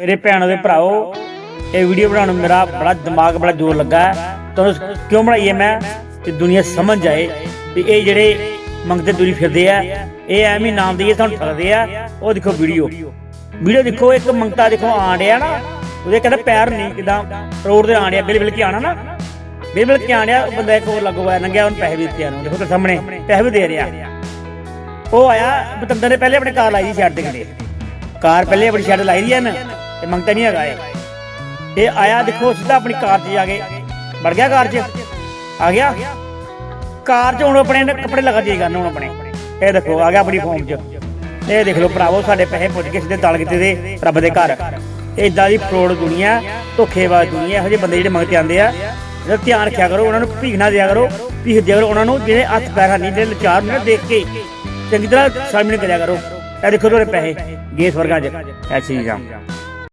ਮੇਰੇ ਭੈਣਾਂ ਦੇ ਭਰਾਓ, ਇਹ ਵੀਡੀਓ ਬਣਾਉਣ ਨੂੰ ਮੇਰਾ ਬੜਾ ਦਿਮਾਗ ਬੜਾ ਜ਼ੋਰ ਲੱਗਾ ਹੈ। ਤੁਹਾਨੂੰ ਕਿਉਂ ਬਣਾਈ ਹੈ ਮੈਂ? ਕਿ ਦੁਨੀਆ ਸਮਝ ਜਾਏ ਕਿ ਇਹ ਜਿਹੜੇ ਮੰਗਦੇ ਦੂਰੀ ਫਿਰਦੇ ਆ, ਇਹ ਐਵੇਂ ਨਾਮ ਦੇਈਏ ਤੁਹਾਨੂੰ ਠਗਦੇ ਆ। ਉਹ ਦੇਖੋ ਵੀਡੀਓ ਵੀਡੀਓ ਦੇਖੋ, ਇੱਕ ਮੰਗਤਾ ਦੇਖੋ ਆਣ ਡਿਆ ਨਾ, ਉਹਦੇ ਕਹਿੰਦਾ ਪੈਰ ਨਹੀਂ, ਕਿਦਾਂ ਰੋਡ ਤੇ ਆਣ ਡਿਆ, ਬਿਲ ਬਿਲ ਕੇ ਆਣਾ ਨਾ? ਬਿਲ ਬਿਲ ਕੇ ਆਣਿਆ ਉਹ ਬੰਦਾ ਇੱਕ ਹੋਰ ਲੱਗਵਾ ਨੰਗਿਆ ਉਹਨੂੰ ਪੈਸੇ ਵੀ ਦਿੱਤੇ ਆ ਦੇਖੋ ਤੇ ਸਾਹਮਣੇ, ਪੈਸੇ ਵੀ ਦੇ ਰਿਹਾ। ਉਹ ਆਇਆ, ਬਤੰਦਰ ਨੇ ਪਹਿਲੇ ਆਪਣੇ ਕਾਰ ਲਾਈ ਸੀ ਛੱਡ ਦੇ ਕਿਤੇ ਕਾਰ ਪਹਿਲੇ ਆਪਣੀ ਸ਼ੈਡ ਲਾਈ ਦੀ ਐ ਨਾ ਤੇ ਮੰਗਤਾ ਨਹੀਂ ਹੈਗਾ ਇਹ। ਇਹ ਆਇਆ, ਦੇਖੋ, ਸਿੱਧਾ ਆਪਣੀ ਕਾਰ 'ਚ ਜਾ ਕੇ। ਵੜ ਗਿਆ ਕਾਰ 'ਚ? ਆ ਗਿਆ? ਕਾਰ 'ਚ ਹੁਣ ਆਪਣੇ ਕੱਪੜੇ ਲਗਾ ਜੀ ਹੁਣ ਆਪਣੇ। ਇਹ ਦੇਖੋ, ਆ ਗਿਆ ਆਪਣੀ ਫੋਮ 'ਚ। ਇਹ ਦੇਖ ਲਓ, ਭਰਾਵੋ, ਸਾਡੇ ਪੈਸੇ ਪੁੱਜ ਕੇ ਸਿੱਧੇ ਤਲ ਕਿਤੇ ਦੇ ਰੱਬ ਦੇ ਘਰ। ਇਦਾਂ ਦੀ ਫਰੋਡ ਦੁਨੀਆ, ਧੋਖੇਬਾਜ਼ ਦੁਨੀਆ, ਇਹੋ ਜਿਹੇ ਬੰਦੇ ਜਿਹੜੇ ਮੰਗ ਮੰਗਤੇ ਆਉਂਦੇ ਆ। ਇਹਦਾ ਧਿਆਨ ਰੱਖਿਆ ਕਰੋ, ਉਹਨਾਂ ਨੂੰ ਭੀਖ ਨਾ ਦਿਆ ਕਰੋ। ਭੀਖ ਦਿਆ ਕਰੋ, ਉਹਨਾਂ ਨੂੰ ਜਿਹੜੇ ਹੱਥ ਪੈਰ ਨਹੀਂ ਜਿਹੜੇ ਲਾਚਾਰ ਨੇ ਦੇਖ ਕੇ। ਚੰਗੀ ਤਰ੍ਹਾਂ ਸਾਹਮਣੇ ਕਰਿਆ ਕਰੋ। ਇਹ ਦੇਖੋ ਤੁਹਾਡੇ ਪੈਸੇ, ਗੇਸ ਵਰਗਾਂ 'ਚ। ਐਸੀ ਜਾਮ